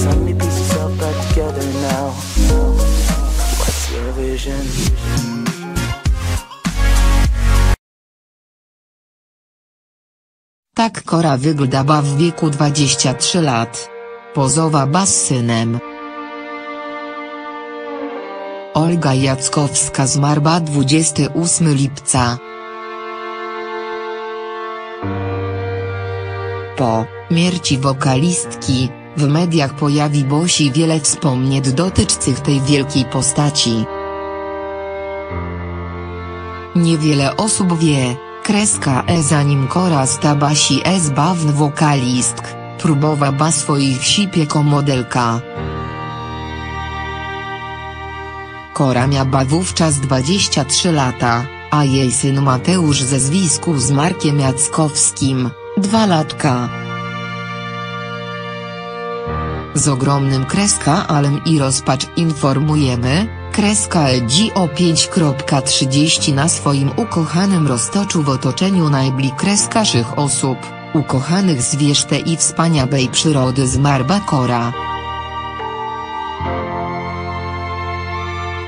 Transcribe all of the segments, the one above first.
so many pieces all back together now. What's your vision? Tak Kora wyglądała w wieku 23 lat. Pozowa z synem. Olga Jackowska zmarła 28 lipca. Po śmierci wokalistki, w mediach pojawiło się wiele wspomnień dotyczących tej wielkiej postaci. Niewiele osób wie, kreska E zanim Kora stała się zbawny wokalistk, próbowała swoich sip jako modelka. Kora miała wówczas 23 lata, a jej syn Mateusz ze zwisku z Markiem Jackowskim, dwa latka. Z ogromnym kreska alem i rozpacz informujemy, kreska LG o 5.30 na swoim ukochanym roztoczu w otoczeniu najbliższych osób, ukochanych zwierzte i wspaniałej przyrody zmarła Kora.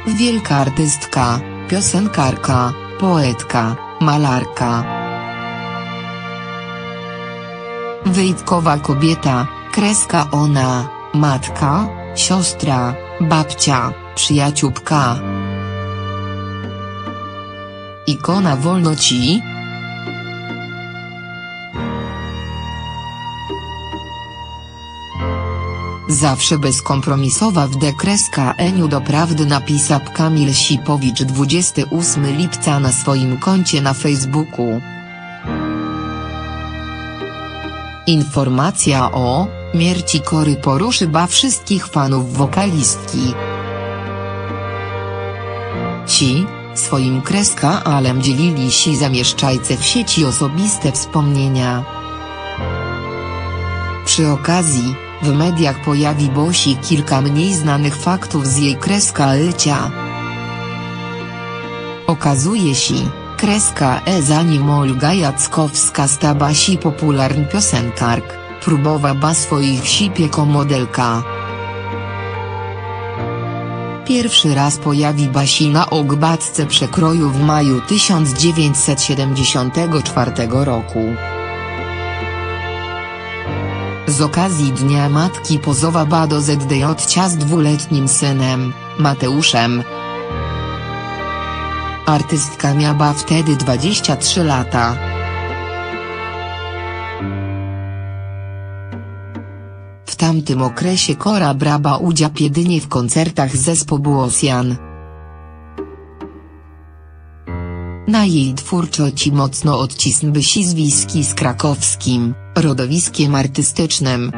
Wielka artystka, piosenkarka, poetka, malarka. Wyjątkowa kobieta, kreska ona, matka, siostra, babcia, przyjaciółka. Ikona wolności, Zawsze bezkompromisowa w dekreska Eniu doprawdy napisał Kamil Sipowicz 28 lipca na swoim koncie na Facebooku. Informacja o śmierci Kory poruszyła wszystkich fanów wokalistki. Ci, swoim kreska alem dzielili się zamieszczajce w sieci osobiste wspomnienia. Przy okazji, w mediach pojawiło się kilka mniej znanych faktów z jej kreska życia. Okazuje się, kreska E zanim Olga Jackowska stała się popularny piosenkark, próbowała swoich sip jako modelka. Pierwszy raz pojawiła się na okładce przekroju w maju 1974 roku. Z okazji Dnia Matki pozowała do ZDJ z dwuletnim synem, Mateuszem. Artystka miała wtedy 23 lata. Tamtym okresie Kora brała udział jedynie w koncertach zespołu Ocean. Na jej twórczości mocno odcisnęły się związki z krakowskim, rodowiskiem artystycznym.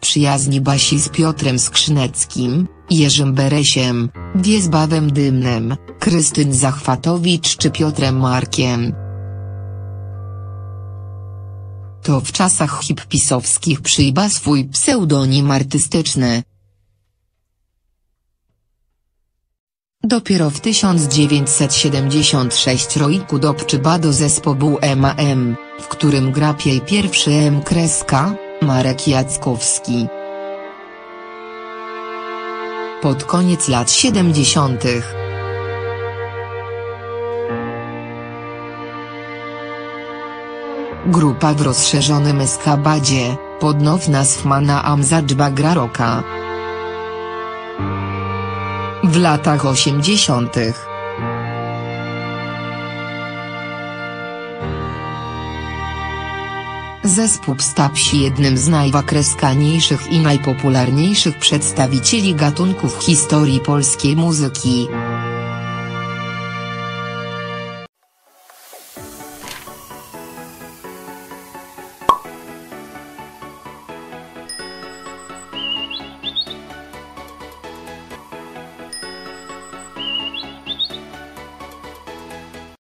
Przyjaźni Basi z Piotrem Skrzyneckim, Jerzym Beresiem, Wiezbawem Dymnem, Krystyn Zachwatowicz czy Piotrem Markiem. To w czasach hippisowskich przyjba swój pseudonim artystyczny. Dopiero w 1976 roku doprzyba do zespołu M.A.M., w którym gra jej pierwszy M. Kreska, Marek Jackowski. Pod koniec lat 70. Grupa w rozszerzonym eskabadzie, pod now nazw Mana Amzadżba gra rocka. W latach 80. Zespół stał się jednym z najwakreskaniejszych i najpopularniejszych przedstawicieli gatunków historii polskiej muzyki.